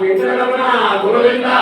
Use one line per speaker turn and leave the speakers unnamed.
విఠలమా Govinda